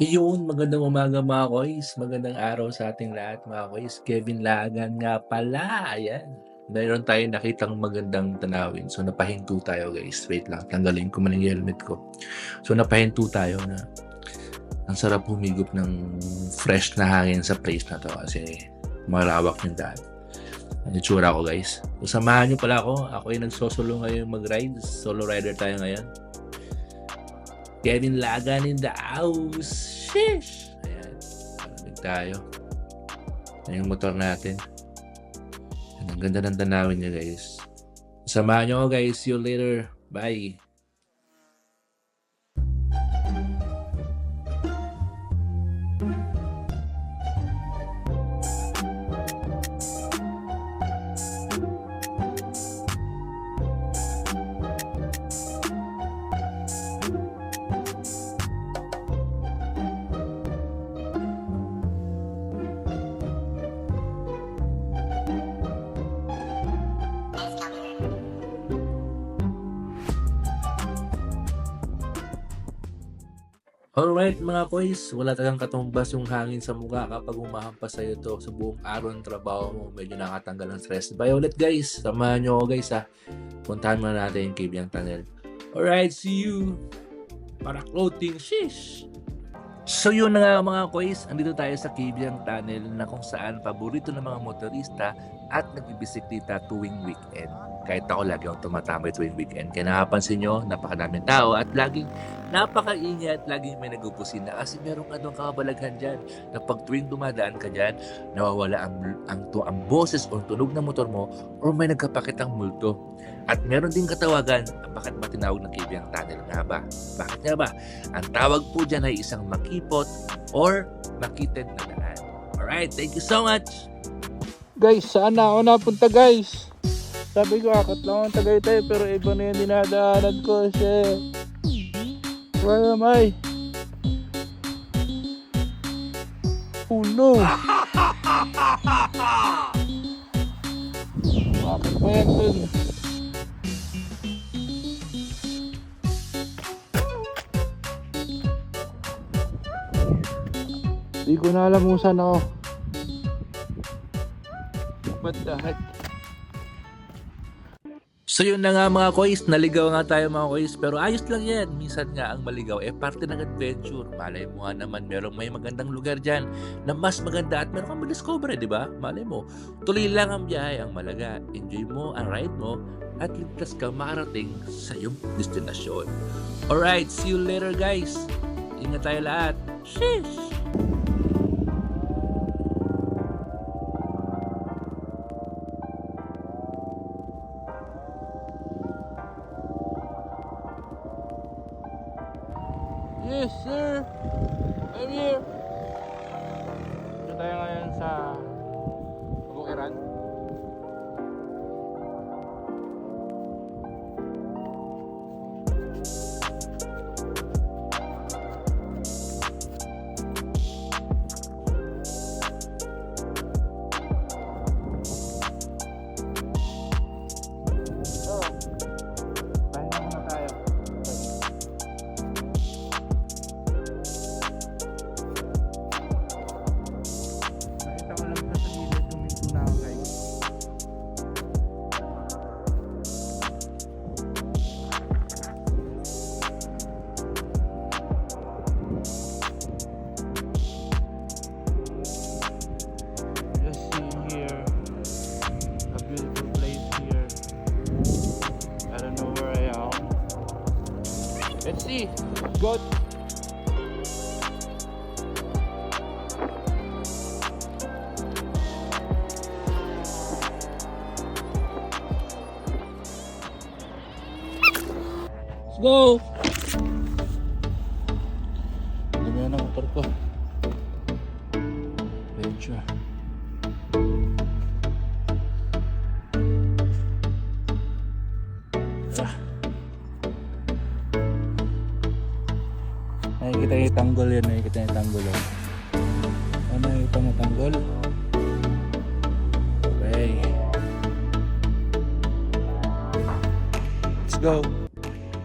Iyon, magandang umaga mga koys, magandang araw sa ating lahat mga koys. Kevin Lagan nga pala, ayan. Mayroon tayong nakitang magandang tanawin. So napahinto tayo guys. Wait lang, tanggalin ko man yung helmet ko. So napahinto tayo na ang sarap humigop ng fresh na hangin sa place na to kasi malawak yung daan. Ang itsura ko guys. So samahan nyo pala ako. Ako yung nagsosolo ngayon mag-ride. Solo rider tayo ngayon. Kevin Lagan in the house. Sheesh! Ayan. Tayo. Ayan yung motor natin. Ang ganda ng tanawin niya guys. Samahan nyo ako guys. See you later. Bye. Alright mga boys, wala talagang katumbas yung hangin sa mukha kapag humahampas sa'yo to sa buong araw ng trabaho mo. Medyo nakatanggal ng stress. Bye ulit guys. Samahan nyo ako guys ha. Puntahan muna natin yung Kibyang Tunnel. Alright, see you. Para clothing, shish! So yun na nga mga kois, andito tayo sa Kibyang Tunnel na kung saan paborito ng mga motorista at nagbibisikleta tuwing weekend. Kahit ako lagi akong tumatambay tuwing weekend. Kaya nakapansin nyo, napakadaming tao at laging napakaingay at laging may nagupusina kasi meron ka doon kabalaghan dyan na pag tuwing dumadaan ka dyan, nawawala ang, ang, to, ang boses o tunog ng motor mo or may nagkapakitang multo. At meron din katawagan, bakit ba tinawag ng Kibyang Tunnel nga ba? Bakit nga ba? Ang tawag po dyan ay isang makipot or makitid na daan. Alright, thank you so much! Guys, saan na ako napunta guys? Sabi ko, akit lang ang Tagaytay pero iba na yung dinadaanan ko. Shit. Where am I? Oh no! Bakit ba yan dun? Di ko na alam kung saan ako. What the heck? So yun na nga mga kois, naligaw nga tayo mga kois, pero ayos lang yan. Minsan nga ang maligaw, eh parte ng adventure. Malay mo nga naman, merong may magandang lugar dyan na mas maganda at meron kang madiscover, di ba? Malay mo, tuloy lang ang biyahe, ang malaga. Enjoy mo ang ride mo at ligtas ka makarating sa iyong destinasyon. Alright, see you later guys. Ingat tayo lahat. Sheesh! Yes, sir. I'm here. See. Let's. Let's go! Nakikita yung tanggol yun, nakikita yung tanggol yun. Ano yung tamatanggol? Okay. Let's go.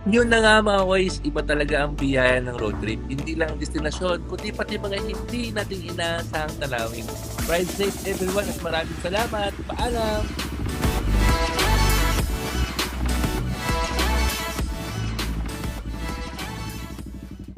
Yun na nga mga boys, iba talaga ang biyaya ng road trip. Hindi lang destinasyon, kundi pati mga hindi nating inaasahang tanawin. Ride safe everyone at maraming salamat. Paalam!